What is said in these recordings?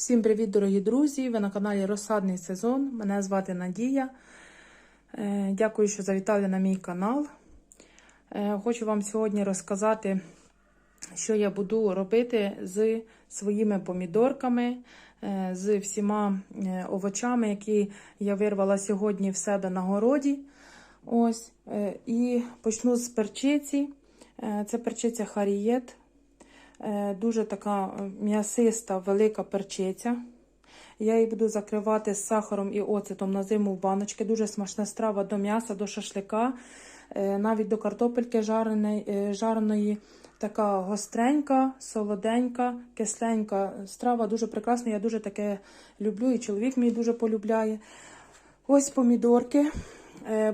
Всім привіт, дорогі друзі! Ви на каналі Розсадний сезон. Мене звати Надія. Е, Дякую, що завітали на мій канал. Е, Хочу вам сьогодні розказати, що я буду робити з своїми помідорками, е, з всіма овочами, які я вирвала сьогодні в себе на городі. Ось. І почну з перчиці. Це перчиця Харієт. Е, Дуже така е, м'ясиста, велика перчиця. Я її буду закривати з сахаром і оцетом на зиму в баночки. Дуже смачна страва до м'яса, до шашлика, е, навіть до картопельки жареної. Така гостренька, солоденька, кисленька страва. Дуже прекрасна. Я дуже таке люблю, і чоловік мій дуже полюбляє. Ось помідорки.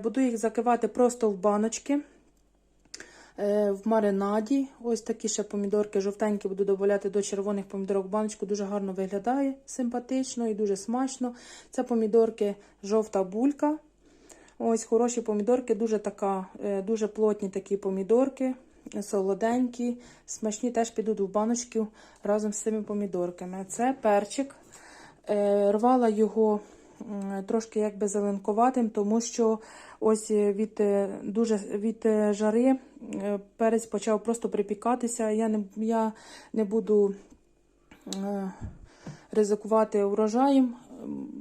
Буду їх закривати просто в баночки. Е, в маринаді. Ось такі ще помідорки жовтенькі буду додавати до червоних помідорок баночку. Дуже гарно виглядає, симпатично і дуже смачно. Це помідорки жовта булька. Ось хороші помідорки, дуже така, е, дуже плотні такі помідорки, солоденькі, смачні теж підуть в баночку разом з цими помідорками. Це перчик. Е, Рвала його трошки якби зеленкуватим, тому що ось від е, дуже від е, жари е, перець почав просто припікатися. Я не, я не буду е, ризикувати урожаєм.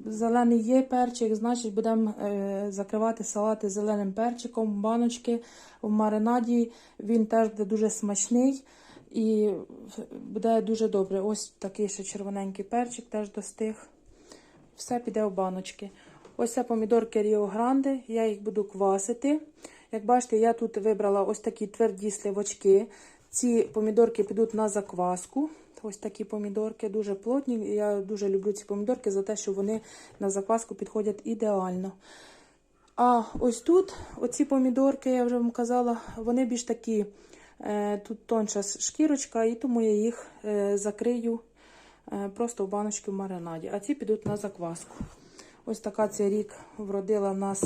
Зелений є перчик, значить будемо е, закривати салати зеленим перчиком, баночки в маринаді. Він теж буде дуже смачний і буде дуже добре. Ось такий ще червоненький перчик теж достиг. Все піде в баночки. Ось це помідорки Ріо Гранде. Я їх буду квасити. Як бачите, я тут вибрала ось такі тверді сливочки. Ці помідорки підуть на закваску. Ось такі помідорки, дуже плотні. Я дуже люблю ці помідорки за те, що вони на закваску підходять ідеально. А ось тут, оці помідорки, я вже вам казала, вони більш такі, е, тут тонша шкірочка, і тому я їх е, закрию просто в баночки в маринаді. А ці підуть на закваску. Ось така цей рік вродила в нас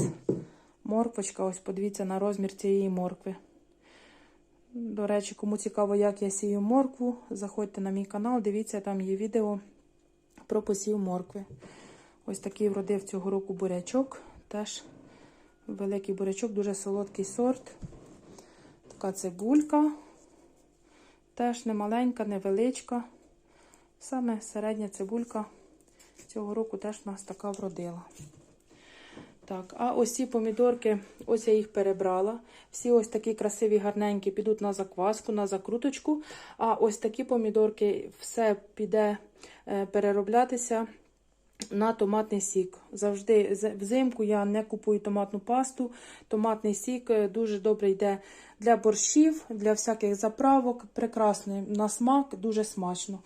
морквочка. Ось подивіться на розмір цієї моркви. До речі, кому цікаво, як я сію моркву, заходьте на мій канал, дивіться, там є відео про посів моркви. Ось такий вродив цього року бурячок. Теж великий бурячок, дуже солодкий сорт. Така цибулька. Теж не маленька, невеличка. Саме середня цибулька цього року теж нас така вродила. Так, а ось ці помідорки, ось я їх перебрала. Всі ось такі красиві, гарненькі підуть на закваску, на закруточку. А ось такі помідорки все піде е, перероблятися на томатний сік. Завжди взимку я не купую томатну пасту. Томатний сік е, дуже добре йде для борщів, для всяких заправок. Прекрасний на смак, дуже смачно.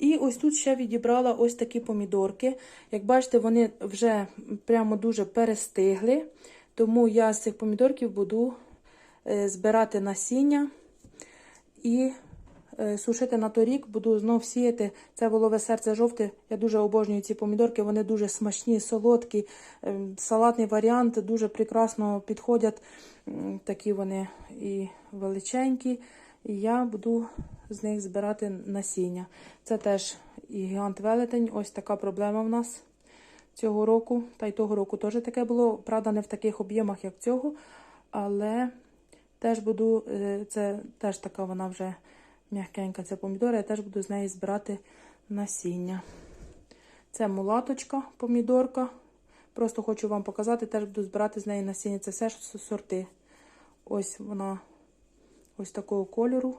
І ось тут ще відібрала ось такі помідорки. Як бачите, вони вже прямо дуже перестигли. Тому я з цих помідорків буду е, збирати насіння і е, сушити на торік. Буду знов сіяти. Це волове серце жовте. Я дуже обожнюю ці помідорки. Вони дуже смачні, солодкі. Е, Салатний варіант дуже прекрасно підходять. Такі вони і величенькі. І я буду з них збирати насіння. Це теж і гігант велетень. Ось така проблема в нас цього року. Та й того року теж таке було. Правда, не в таких об'ємах, як цього. Але теж буду, е, це теж така вона вже м'якенька, ця помідора. Я теж буду з неї збирати насіння. Це мулаточка, помідорка. Просто хочу вам показати, теж буду збирати з неї насіння. Це все ж сорти. Ось вона ось такого кольору.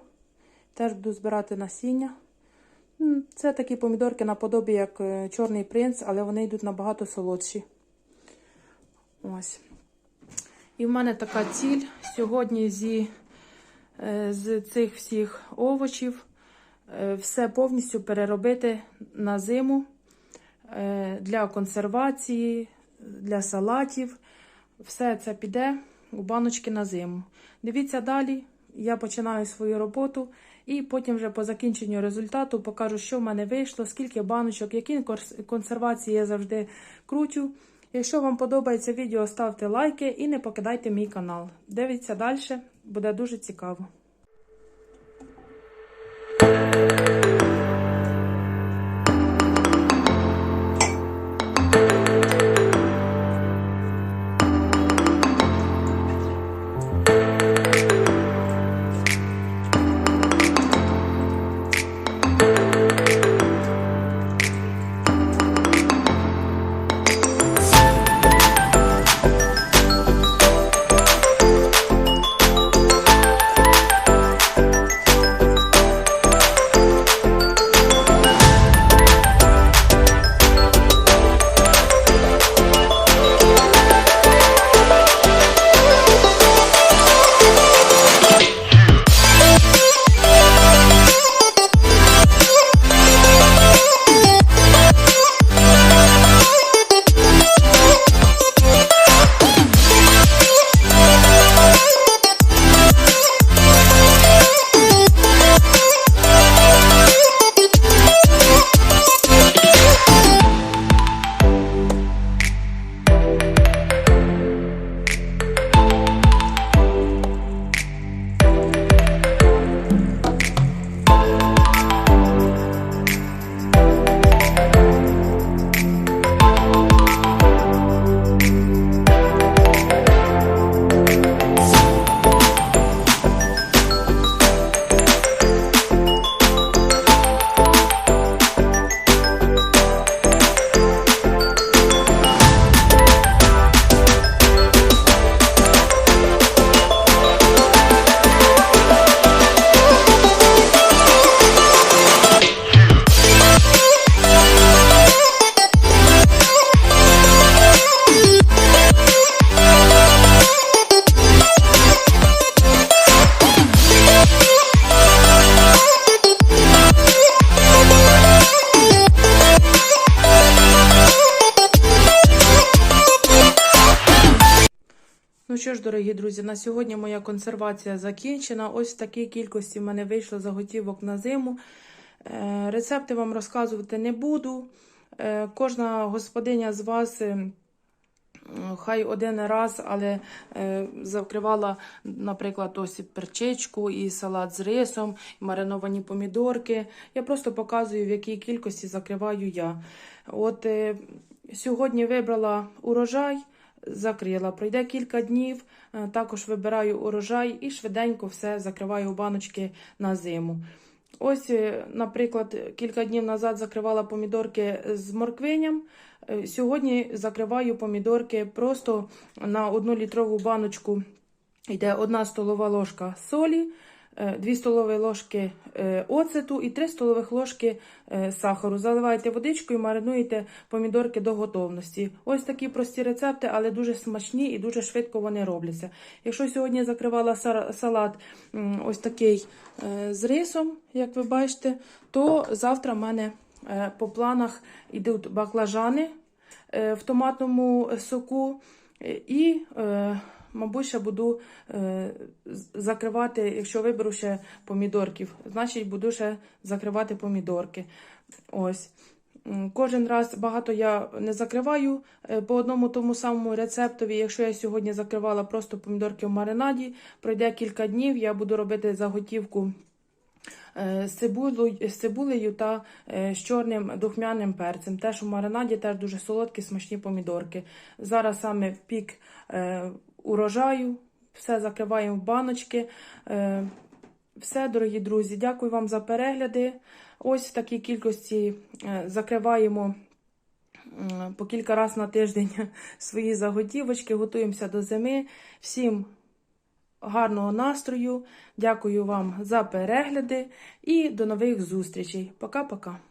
Теж буду збирати насіння. Це такі помідорки наподобі, як е, Чорний принц, але вони йдуть набагато солодші. Ось. І в мене така ціль сьогодні зі, е, з цих всіх овочів е, все повністю переробити на зиму для консервації, для салатів. Все це піде у баночки на зиму. Дивіться далі. Я починаю свою роботу і потім вже по закінченню результату покажу, що в мене вийшло, скільки баночок, які консервації я завжди крутю. Якщо вам подобається відео, ставте лайки і не покидайте мій канал. Дивіться далі, буде дуже цікаво. Ж, дорогі друзі, на сьогодні моя консервація закінчена. Ось в такій кількості в мене вийшло заготівок на зиму. Е, Рецепти вам розказувати не буду. Е, Кожна господиня з вас. е, Хай один раз, але закривала, наприклад, ось перчичку, і салат з рисом, і мариновані помідорки. Я просто показую, в якій кількості закриваю я. От сьогодні вибрала урожай, закрила. Пройде кілька днів, е, також вибираю урожай і швиденько все закриваю у баночки на зиму. Ось, е, наприклад, кілька днів назад закривала помідорки з морквиням. Е, Сьогодні закриваю помідорки просто на одну літрову баночку. Йде одна столова ложка солі, 2 столові ложки е, оцету і 3 столових ложки е, сахару. Заливаєте водичкою, маринуєте помідорки до готовності. Ось такі прості рецепти, але дуже смачні і дуже швидко вони робляться. Якщо сьогодні закривала салат ось такий е, з рисом, як ви бачите, то завтра в мене е, по планах йдуть баклажани е, в томатному соку е, і, е, мабуть, ще буду е, закривати, якщо виберу ще помідорків, значить буду ще закривати помідорки. Ось. Кожен раз багато я не закриваю е, по одному тому самому рецептові. Якщо я сьогодні закривала просто помідорки в маринаді, пройде кілька днів, я буду робити заготівку е, з цибулею, та е, з чорним духмяним перцем. Теж у маринаді теж дуже солодкі, смачні помідорки. Зараз саме пік урожаю, все закриваємо в баночки. Е, все, дорогі друзі, дякую вам за перегляди. Ось в такій кількості е, закриваємо по кілька разів на тиждень свої заготівочки, готуємося до зими. Всім гарного настрою. Дякую вам за перегляди і до нових зустрічей. Пока-пока.